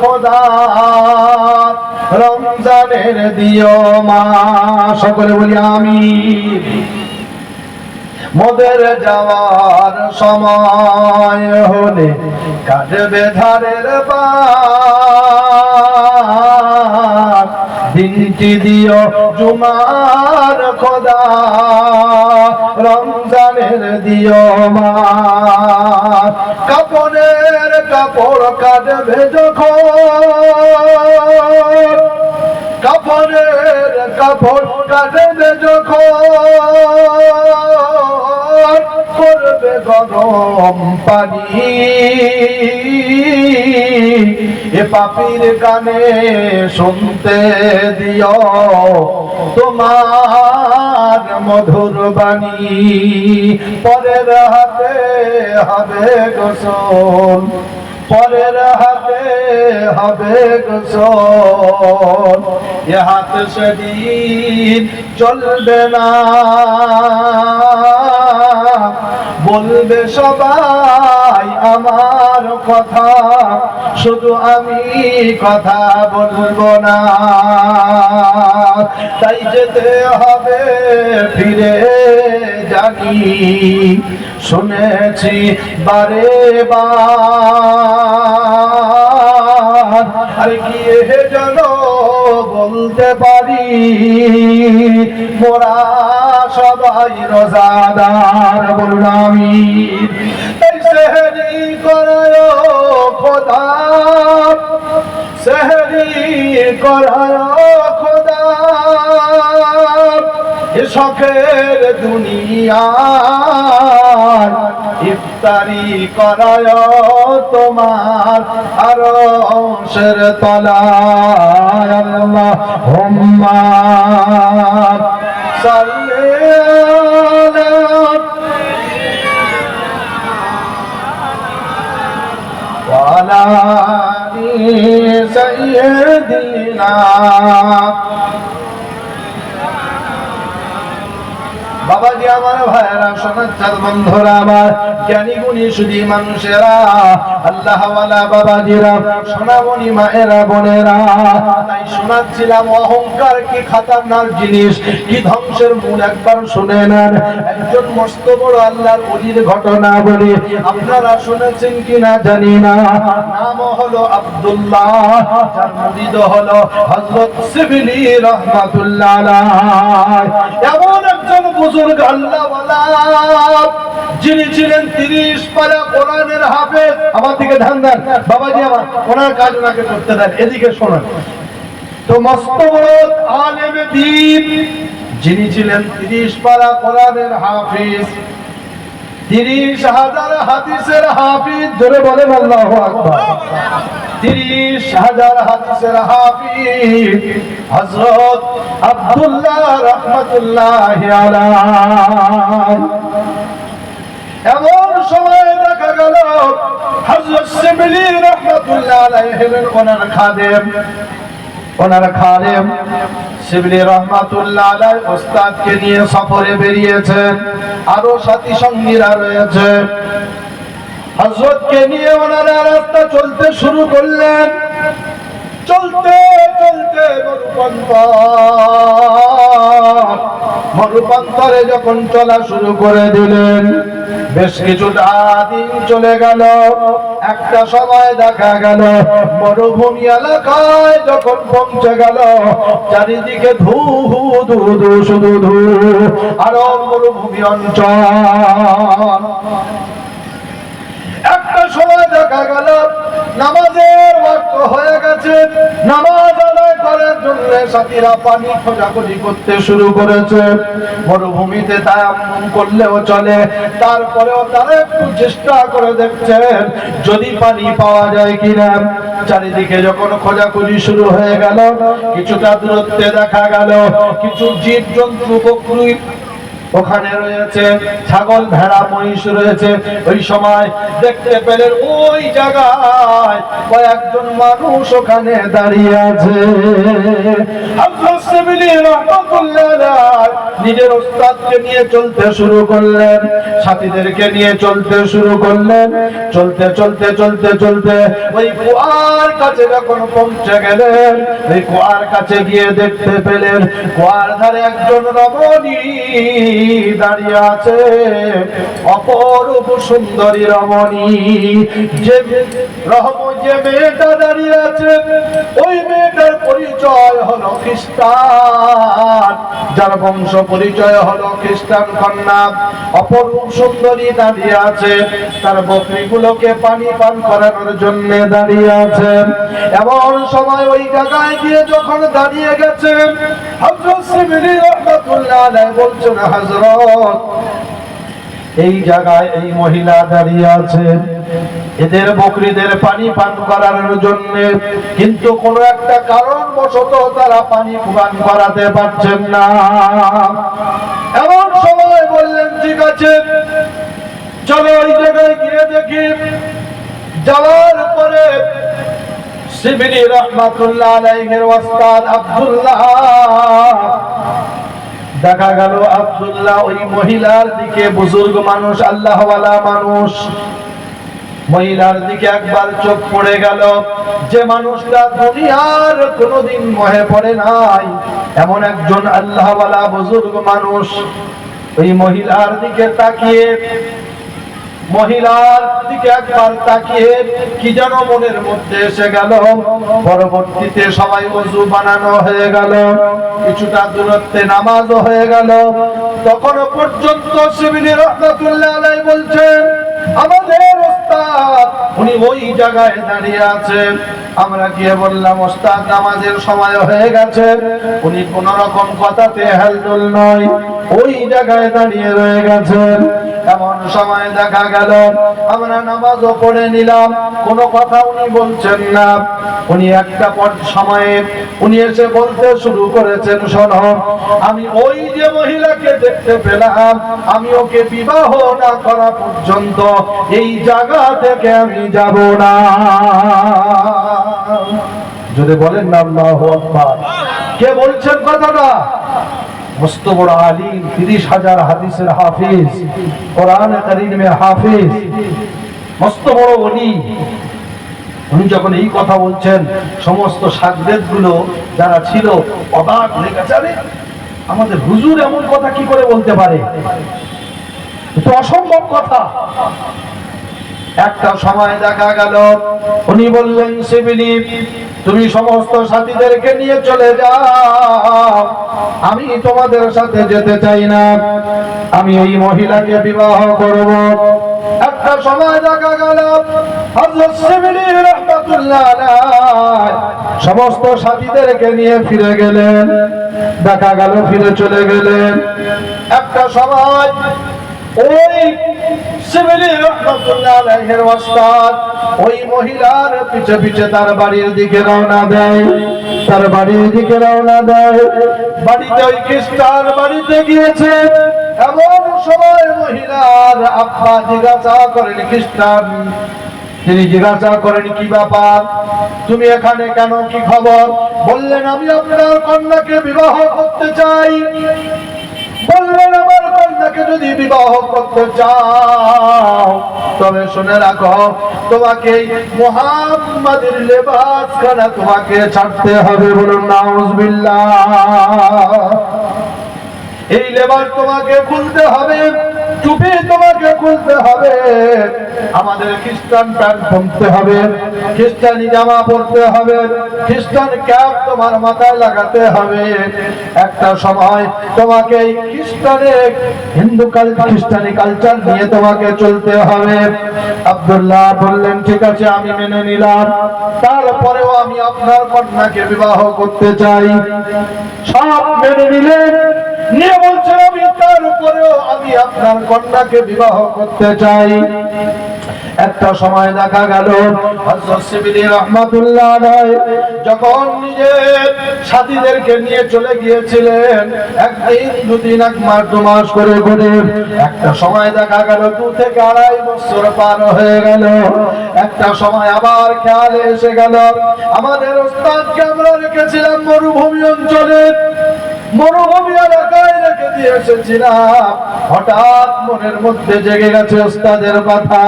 খোদা রমজানের দিও মা। সকলে বলি আমি মোদের যাওয়ার সময় হলে কাটবে ধারের দিনটি দিও জুমার খোদা। রমজানের দিও মা কাপড়ের কাপড় কাটবে যখন। কাপড়ের কাপড় কাটবে যখন করবে গরম পানি। এ পাপির গানে শুনতে দিও তোমার মধুর বাণী। পরের হাতে হবে গোসল। পরের হাতে হবে গোসল। এ হাত সেদিন চলবে না। বলবে সবাই আমার কথা, শুধু আমি কথা বলব না। তাই যেতে হবে, ফিরে জানি। শুনেছি বারে বার। গিয়ে যেন বলতে পারি, মোরা সবাই রোজাদার, বলুন আমি সেহরি করায় খোদা সেহরি করায় খোদা শখের দুনিয়া ইফতারি করায় তোমার আরও অংশের তলায় হুম্মা সাল্লি وعلى آل سيدنا বাবাজি আমার ভাইয়েরা সোনাচ্ছাদ বন্ধুরা আমার, জ্ঞানী গুণী সুধী মানুষেরা, আল্লাহওয়ালা বাবাজিরা, সোনামণি মায়েরা, বোনেরা, তাই শোনাচ্ছিলাম অহংকার কি খাতারনাক জিনিস, কি ধ্বংসের মূল একবার শুনে নেন। একজন মস্ত বড় আল্লাহর অলির ঘটনা বলি, আপনারা শুনেছেন কিনা জানি না। নাম হলো আব্দুল্লাহ হলো হযরত সিবলি রাহমাতুল্লাহ এমন বুজুর্গ আল্লাহওয়ালা যিনি ছিলেন তিরিশ পারা কোরআনের হাফেজ। আমার দিকে ধ্যান দেন। বাবাজি আমার ওনার কাজ ওনাকে করতে দেন। এদিকে শোনেন। তো মস্ত আলেমে দ্বীপ, যিনি ছিলেন তিরিশ পারা কোরআনের হাফিজ। তিরিশ হাজার হাদিসের হাফিজ ধরে বলেন আল্লাহ আকবার। তিরিশ হাজার হাদিসের হাফিজ হযরত আব্দুল্লাহ রাহমাতুল্লাহ এমন সময় দেখা গেল, হযরত শিবলি রাহমাতুল্লাহ আলাইহি হলেন ওনার খাদেম। ওনার খাদেম শিবলি রহমাতুল্লাহ আলাই ওস্তাদকে নিয়ে সফরে বেরিয়েছেন। আরও সাথী সঙ্গীরা রয়েছে। হজরতকে নিয়ে ওনারা রাস্তা চলতে শুরু করলেন। চলতে চলতে মরুপন্তর যখন চলা শুরু করে দিলেন, বেশ কিছুটা দিন চলে গেল। একটা সময় দেখা গেল, মরুভূমি এলাকায় যখন পৌঁছে গেল, চারিদিকে ধু ধু ধু ধু, শুধু ধু, আরও মরুভূমি অঞ্চল। সময় দেখা গেল। নামাজের হয়ে গেছে। নামাজ আদায় করার জন্য সাথীরা পানি খোঁজাখুঁজি করতে শুরু করেছে। মরুভূমিতে করলেও চলে। তারপরেও তারা একটু চেষ্টা করে দেখছেন, যদি পানি পাওয়া যায় কিনা। চারিদিকে যখন খোঁজাখুঁজি শুরু হয়ে গেল, কিছুটা দূরত্বে দেখা গেল, কিছু জীব জন্তু বকরি ওখানে রয়েছে ছাগল ভেড়া, মহিষ রয়েছে। ওই সময় দেখতে পেলেন ওই জায়গায় কয়েকজন মানুষ ওখানে দাঁড়িয়ে আছে। নিজের ওস্তাদকে নিয়ে চলতে শুরু করলেন, সাথীদেরকে নিয়ে চলতে শুরু করলেন। চলতে চলতে চলতে চলতে ওই কুয়ার কাছে যখন পৌঁছে গেলেন, ওই কুয়ার কাছে গিয়ে দেখতে পেলেন কুয়ার ধারে একজন রমণী। দাঁড়িয়ে আছে। অপরূপ সুন্দরী রমণী। যে যে মেয়েটা দাঁড়িয়ে আছে, ওই মেয়েটার পরিচয় হলো খ্রিস্টান। যার বংশ পরিচয় হলো খ্রিস্টান কন্যা। অপরূপ সুন্দরী দাঁড়িয়ে আছে। তার বকরিগুলোকে পানি পান করানোর জন্য দাঁড়িয়ে আছে। এমন সময় ওই জায়গায় গিয়ে যখন দাঁড়িয়ে গেছেন এই জায়গায় এই মহিলা দাঁড়িয়ে আছে। এদের বকরিদের পানি পান করানোর জন্য কিন্তু কোনো একটা কারণ বশত তারা পানি পান করাতে পারছেন না। এমন সময় বললেন, ঠিক আছে, চলো ওই জায়গায় গিয়ে দেখি। যাওয়ার পরে শিবিরি রহমাতুল্লাহ আলাইহির ওস্তাদ আব্দুল্লাহ। দেখা গেল আব্দুল্লাহ ওই মহিলার দিকে, বুজুর্গ মানুষ, আল্লাহওয়ালা মানুষ। মহিলার দিকে একবার চোখ পড়ে গেল। যে মানুষটা দুনিয়ার কোনোদিন মহে পড়ে নাই, এমন একজন আল্লাহওয়ালা বুজুর্গ মানুষ। ওই মহিলার দিকে তাকিয়ে মহিলার দিকে একবার তাকিয়ে কি যেন মনের মধ্যে এসে গেল। পরবর্তীতে সবাই অজু বানানো হয়ে গেল। কিছুটা দূরত্বে নামাজও হয়ে গেল। তখনও পর্যন্ত সিবিলি রহমতুল্লাহ বলছেন আমাদের ওস্তাদ, উনি ওই জায়গায় দাঁড়িয়ে আছেন। আমরা গিয়ে বললাম, ওস্তাদ নামাজের সময় হয়ে গেছে। উনি কোন রকম কথাতে হেলদোল নয়। ওই জায়গায় দাঁড়িয়ে রয়ে গেছেন। এমন সময় দেখা গেল, আমরা নামাজও পড়ে নিলাম। কোনো কথা উনি বলছেন না। উনি একটা পর সময়ে উনি এসে বলতে শুরু করেছেন, শোনো, আমি ওই যে মহিলাকে দেখতে পেলাম, আমি ওকে বিবাহ না করা পর্যন্ত এই জায়গা থেকে আমি যাব না। যদি বলেন না, আল্লাহ আকবার। কে বলছেন কথাটা? বড় উনি যখন এই কথা বলছেন, সমস্তগুলো যারা ছিল, অবাক হয়ে গেছে আমাদের হুজুর এমন কথা কি করে বলতে পারে? অসম্ভব কথা। একটা সময় দেখা গেল, উনি বললেন শিবিলি তুমি সমস্ত সাথীদেরকে নিয়ে চলে যাও। আমি তোমাদের সাথে যেতে চাই না। আমি এই মহিলাকে বিবাহ করব। একটা সময় দেখা গেল সমস্ত সাথীদেরকে নিয়ে ফিরে গেলেন। দেখা গেল, ফিরে চলে গেলেন। একটা সময় ওই শিবিলি রহমতুল্লাহ ওস্তাদ ওই মহিলার পিছে পিছে তার বাড়ির দিকে রওনা দেয়, তার বাড়ির দিকে রওনা দেয়। বাড়িতে ওই খ্রিস্টান বাড়িতে গিয়েছে। এমন সময় মহিলার আব্বা জিজ্ঞাসা করেন, খ্রিস্টান, তিনি জিজ্ঞাসা করেন, কি ব্যাপার? তুমি এখানে কেন? কি খবর? বললেন, আমি আপনার কন্যাকে বিবাহ করতে চাই। কন্যাকে যদি বিবাহ করতে চাও, তবে শুনে রাখো, তোমাকে মোহাম্মদের লেবাস খানা তোমাকে ছাড়তে হবে বলুন, নাউজবিল্লাহ। এই লেবাস তোমাকে খুলতে হবে। তোমাকে খুলতে হবে। আমাদের খ্রিস্টান প্যান্ট পরতে হবে, খ্রিস্টানি জামা পরতে হবে, খ্রিস্টান ক্যাপ তোমার মাথায় লাগাতে হবে। একটা সময় তোমাকে খ্রিস্টানের হিন্দু খ্রিস্টানি কালচার নিয়ে তোমাকে চলতে হবে। আব্দুল্লাহ বললেন, ঠিক আছে, আমি মেনে নিলাম। তারপরেও আমি আপনার কন্যাকে বিবাহ করতে চাই। সব মেনে নিলেন নিয়ে বলছেন, আমি তার উপরেও আমি আপনার কন্যাকে বিবাহ করতে চাই। একটা সময় দেখা গেল রহমাতুল্লাহ যখন নিজের সাথীদেরকে নিয়ে চলে গিয়েছিলেন, একদিন, দুদিন, এক মাস, দু মাস করে করে একটা সময় দেখা গেল, দু থেকে আড়াই বছর পার হয়ে গেল। একটা সময় আবার খেয়ালে এসে গেল, আমাদের ওস্তাদকে আমরা রেখেছিলাম মরুভূমি অঞ্চলে। মরুভূমি এলাকায় রেখে দিয়ে এসেছিলাম। হঠাৎ মনের মধ্যে জেগে গেছে ওস্তাদের কথা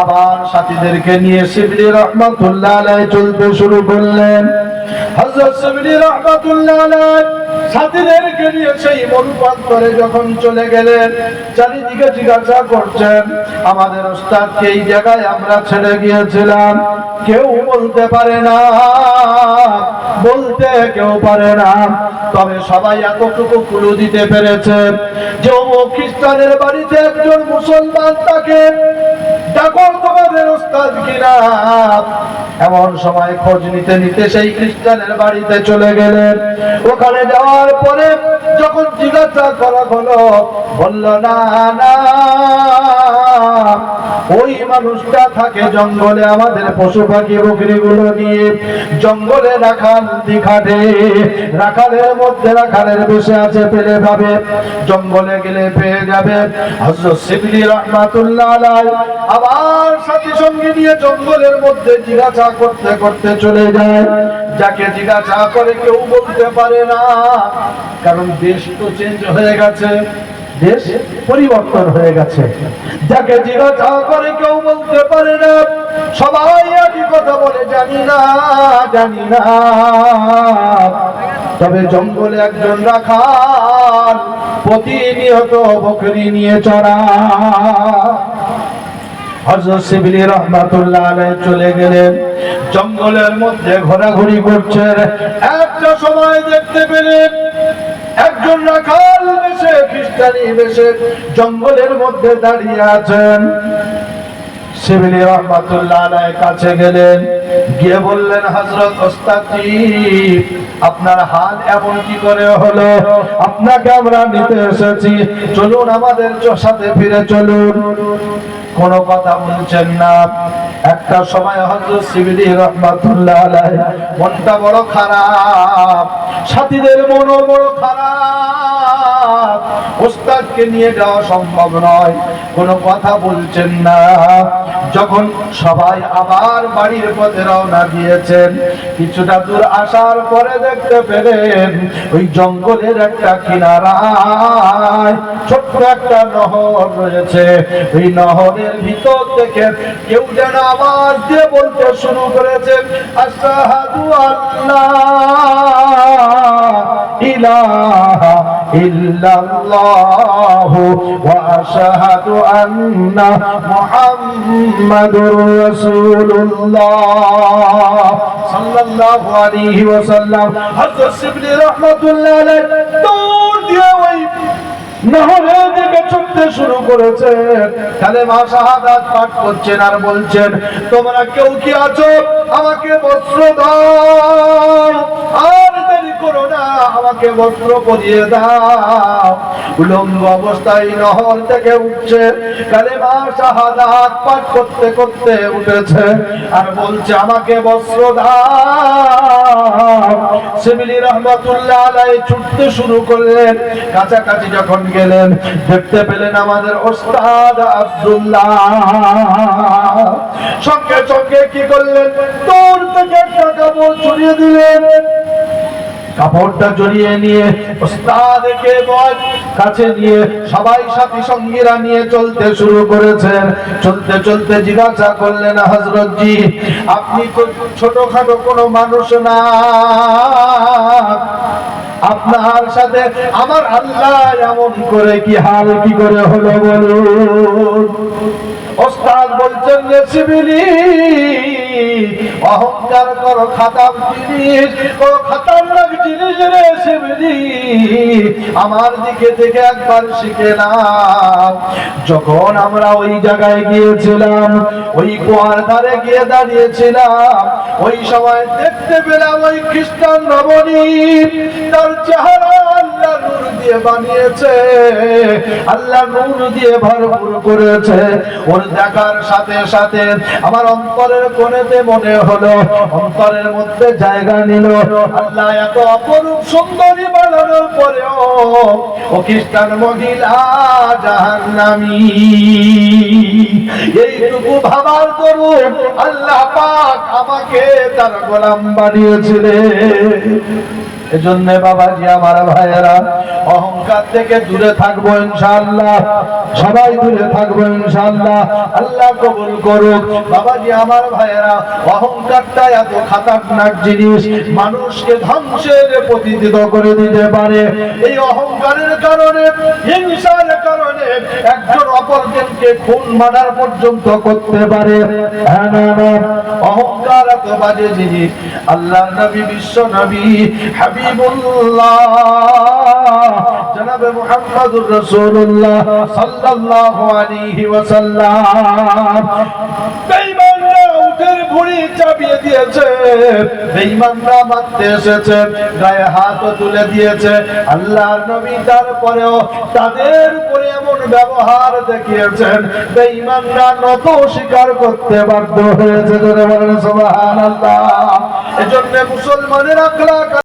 আবার সাথীদেরকে নিয়ে শিবলি রহমতুল্লাহ চলতে শুরু করলেন। হজরত শিবলি রহমতুল্লাহ সাথীদেরকে নিয়ে সেই মরুপান্তরে যখন চলে গেলেন, চারিদিকে জিজ্ঞাসা করছেন, আমাদের ওস্তাদকে এই জায়গায় আমরা ছেড়ে গিয়েছিলাম। কেউ বলতে পারে না, বলতে কেউ পারে না। তবে সবাই এতটুকু কুলু দিতে পেরেছে যে ও খ্রিস্টানের বাড়িতে একজন মুসলমান তাকে দেখো তোমাদের ওস্তাদ কিনা। এমন সময় খোঁজ নিতে নিতে সেই খ্রিস্টানের বাড়িতে চলে গেলেন। ওখানে যাওয়ার পরে যখন জিজ্ঞাসা করা হলো, বলল, না না। ওই মানুষটা থাকে জঙ্গলে আমাদের পশু পাখি বকরি গুলো নিয়ে জঙ্গলে রাখাল রাখালের মধ্যে রাখালের বসে আছে, পেলে পাবে। জঙ্গলে গেলে পেয়ে যাবে। আবার সাথী সঙ্গে নিয়ে জঙ্গলের মধ্যে জিজ্ঞাসা করতে করতে চলে যায়। যাকে জিজ্ঞাসা করে কেউ বলতে পারে না। কারণ দেশ তো চেঞ্জ হয়ে গেছে। দেশ পরিবর্তন হয়ে গেছে। যাকে জিজ্ঞাসা করে কেউ বলতে পারে না, সবাই একই কথা বলে, জানি না জানি না। তবে জঙ্গলে একজন রাখাল প্রতিনিয়ত বকরি নিয়ে চড়া। চলে গেলেন। জঙ্গলের মধ্যে ঘোরাঘুরি করছেন। একটা সময় দেখতে পেলেন একজন রাখাল বেশে খ্রিস্টানি বেশে জঙ্গলের মধ্যে দাঁড়িয়ে আছেন। শিবলি রহমাতুল্লাহ কাছে গেলেন, গিয়ে বললেন, হযরত ওস্তাদজি আপনার হাল এমন কি করে হলো? আপনাকে আমরা নিতে এসেছি। চলুন আমাদের সাথে ফিরে চলুন। কোনো কথা বলছেন না। একটা সময় হজরত শিবলি রহমাতুল্লাহ আলাই মনটা বড় খারাপ সাথীদের মনও বড় খারাপ। ওস্তাদকে নিয়ে যাওয়া সম্ভব নয়। কোনো কথা বলছেন না। যখন সবাই আবার বাড়ির পথে রওনা দিয়েছেন, কিছুটা দূর আসার পরে দেখতে পেলেন ওই জঙ্গলের একটা কিনারায় ছোট্ট একটা নহর রয়েছে। ওই নহরের ভিতর থেকে কেউ যেন আওয়াজ দিয়ে বলতে শুরু করেছে আশহাদু আল্লাহ ইলাহা ইল্লাল্লাহু ওয়া আশহাদু আন্না মুহাম্মাদুর রাসূলুল্লাহ। সাল্লাল্লাহু আলাইহি ওয়াসাল্লাম। হযরত শিবলি রাহমাতুল্লাহ আলাইহি দৌড় দিয়ে ওই নহরের দিকে ছুটতে শুরু করেছেন কালেমা শাহাদাত পাঠ করছেন আর বলছেন, তোমরা কেউ কি আছো? আমাকে বস্ত্র দাও। করো না, আমাকে বস্ত্র পরিয়ে দাও। উলঙ্গ অবস্থায় নহর থেকে উঠছে কালেমা শাহাদাত পাঠ করতে করতে উঠেছে। আর বলছে, আমাকে বস্ত্র দাও। রহমাতুল্লাহ আলাইহি ছুটতে শুরু করলেন। কাছাকাছি যখন গেলেন, দেখতে পেলেন আমাদের ওস্তাদ আব্দুল্লাহ। সঙ্গে সঙ্গে কি করলেন? তোর থেকে একটা কাপড় ছড়িয়ে দিলেন। কাপড়টা জড়িয়ে নিয়ে ওস্তাদকে বল কাছে নিয়ে সবাই সাথী সঙ্গীরা নিয়ে চলতে শুরু করেছেন। চলতে চলতে জিজ্ঞাসা করলেন, হযরত জি, আপনি তো ছোটখাটো কোনো মানুষ না। আপনার সাথে আমার আল্লাহ এমন করে কি হাল কি করে হলো বলুন? ওস্তাদ বলছেন রেসিবিলি অহংকার করো খাতাম জিনিস ও খাতারনাক জিনিস রে রেসিবিলি আমার দিকে থেকে একবার শিখে না যখন আমরা ওই জায়গায় গিয়েছিলাম, ওই কুয়ার ধারে গিয়ে দাঁড়িয়েছিলাম, ওই সময় দেখতে পেলাম ওই খ্রিস্টান রমণী তার চেহারা বানিয়েছে, আল্লাহ নূর দিয়ে ভরপুর করেছে। ওর দেখার সাথে সাথে আমার অন্তরের কোণেতে মনে হলো, অন্তরের মধ্যে জায়গা নিল। আল্লাহ এত অপরূপ সুন্দরী বানানোর পরেও ও খ্রিস্টান মহিলা জাহান্নামী। এইটুকু ভাবার করুন, আল্লাহ পাক আমাকে তার গোলাম বানিয়েছিলেন। এজন্য বাবাজি, আমার ভাইয়েরা, অহংকার থেকে দূরে থাকব ইনশাআল্লাহ। সবাই দূরে থাকব ইনশাআল্লাহ। আল্লাহ কবুল করুক। বাবাজি, আমার ভাইয়েরা, অহংকারটা এত খাতারনাক জিনিস, মানুষকে ধ্বংসের প্রতিনিধিত্ব করে দিতে পারে। এই অহংকারের কারণে, হিংসার কারণে একজন অপরজনকে খুন মারার পর্যন্ত করতে পারে। হ্যাঁ না অহংকার এত বাজে জিনিস। আল্লাহ নবী, বিশ্ব নবী হাবিবুল্লাহ। জনাবে রাসূলুল্লাহ সাল্লাল্লাহু আলাইহি ওয়াসাল্লাম তাদের ব্যবহার করতে হয়েছে। মুসলমানের আখলাক